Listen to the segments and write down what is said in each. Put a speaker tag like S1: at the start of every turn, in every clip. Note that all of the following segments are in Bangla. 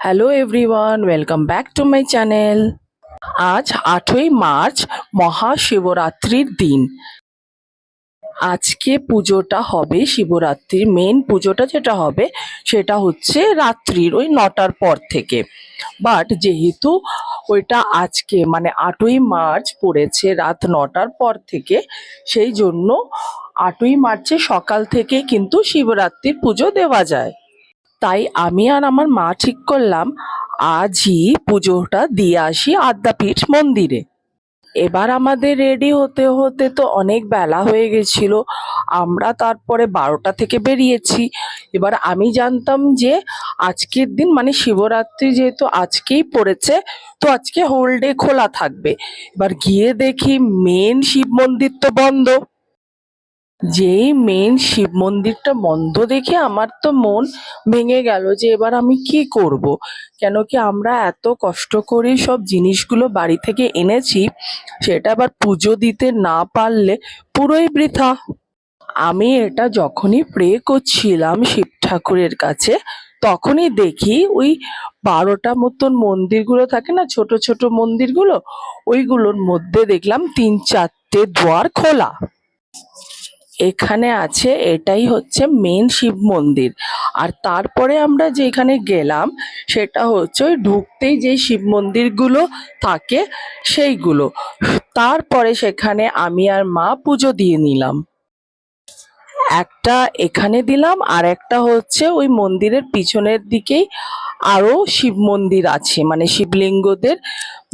S1: Hello everyone welcome back to my channel আজ আটই মার্চ, মহাশিবরাত্রির দিন। আজকে পুজোটা হবে শিবরাত্রির মেন পুজোটা যেটা হবে সেটা হচ্ছে রাত্রির ওই নটার পর থেকে। বাট যেহেতু ওইটা আজকে মানে আটই মার্চ পড়েছে রাত নটার পর থেকে, সেই জন্য আটই মার্চে সকাল থেকে কিন্তু শিবরাত্রির পুজো দেওয়া যায়। তাই আমি আর আমার মা ঠিক করলাম, আজই পুজোটা দিয়ে আসি আদ্যাপীঠ মন্দিরে। এবার আমাদের রেডি হতে হতে তো অনেক বেলা হয়ে গেছিল, আমরা তারপরে বারোটা থেকে বেরিয়েছি। এবার আমি জানতাম যে আজকের দিন মানে শিবরাত্রি যেহেতু আজকেই পড়েছে, তো আজকে হোল ডে খোলা থাকবে। এবার গিয়ে দেখি মেন শিব মন্দির তো বন্ধ। যেই মেন শিব মন্দিরটা বন্ধ দেখে আমার তো মন ভেঙে গেল যে এবার আমি কি করব। কেন কি আমরা এত কষ্ট করে সব জিনিসগুলো বাড়ি থেকে এনেছি, সেটা আবার পুজো দিতে না পারলে পুরোই বৃথা। আমি এটা যখনই প্রে করছিলাম শিব ঠাকুরের কাছে, তখনই দেখি ওই বারোটা মতন মন্দিরগুলো থাকে না, ছোট ছোট মন্দিরগুলো, ওইগুলোর মধ্যে দেখলাম তিন চারটে দুয়ার খোলা। এখানে আছে, এটাই হচ্ছে মেন শিব মন্দির। আর তারপরে আমরা যেখানে গেলাম, সেটা হচ্ছে ওই ঢুকতেই যে শিব মন্দিরগুলো থাকে, সেইগুলো। তারপরে সেখানে আমি আর মা পুজো দিয়ে নিলাম। একটা এখানে দিলাম, আর একটা হচ্ছে ওই মন্দিরের পিছনের দিকেই আরও শিব মন্দির আছে মানে শিবলিঙ্গদের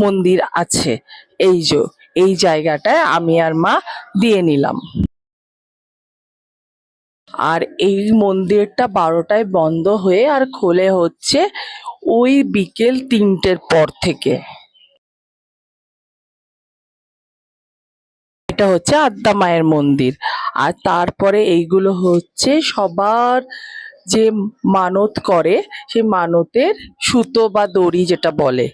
S1: মন্দির আছে। এই যে, এই জায়গাটায় আমি আর মা দিয়ে নিলাম। আর এই মন্দিরটা বারোটায় বন্ধ হয়ে আর খোলে হচ্ছে ওই বিকেল তিনটের পর থেকে। এটা হচ্ছে আদ্যা মায়ের মন্দির। আর তারপরে এইগুলো হচ্ছে সবার যে মানত করে, সেই মানতের সুতো বা দড়ি যেটা বলে।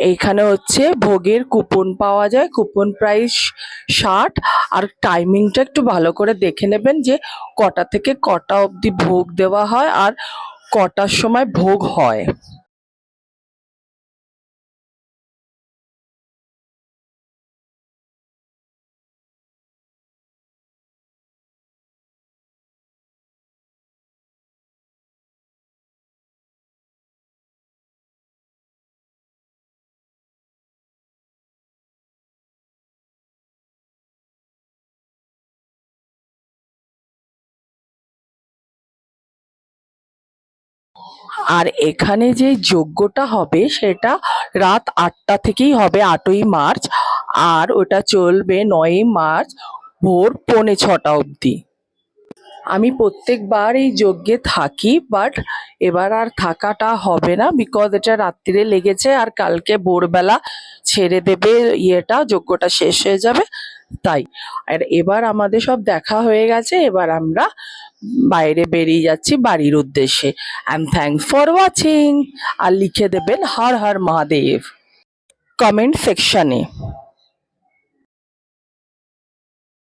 S1: এইখানে হচ্ছে ভোগের কুপন পাওয়া যায় কুপন প্রাইস ষাট। আর টাইমিংটা একটু ভালো করে দেখে নেবেন যে কটা থেকে কটা অবধি ভোগ দেওয়া হয় আর কটার সময় ভোগ হয়। আর এখানে যে যজ্ঞটা হবে সেটা রাত আটটা থেকেই হবে আটই মার্চ, আর ওটা চলবে নয়ই মার্চ ভোর পৌনে ছটা অবধি। আমি প্রত্যেকবার এই যজ্ঞে থাকি বাট এবার আর থাকাটা হবে না বিকজ এটা রাত্রিরে লেগেছে আর কালকে ভোরবেলা ছেড়ে দেবে ইয়েটা, যজ্ঞটা শেষ হয়ে যাবে, তাই। আর এবার আমাদের সব দেখা হয়ে গেছে, এবার আমরা বাইরে বেরিয়ে যাচ্ছি বাড়ির উদ্দেশ্যে। অ্যান্ড থ্যাংকস ফর ওয়াচিং আর লিখে দেবেন হর হর মহাদেব। কমেন্ট সেকশনে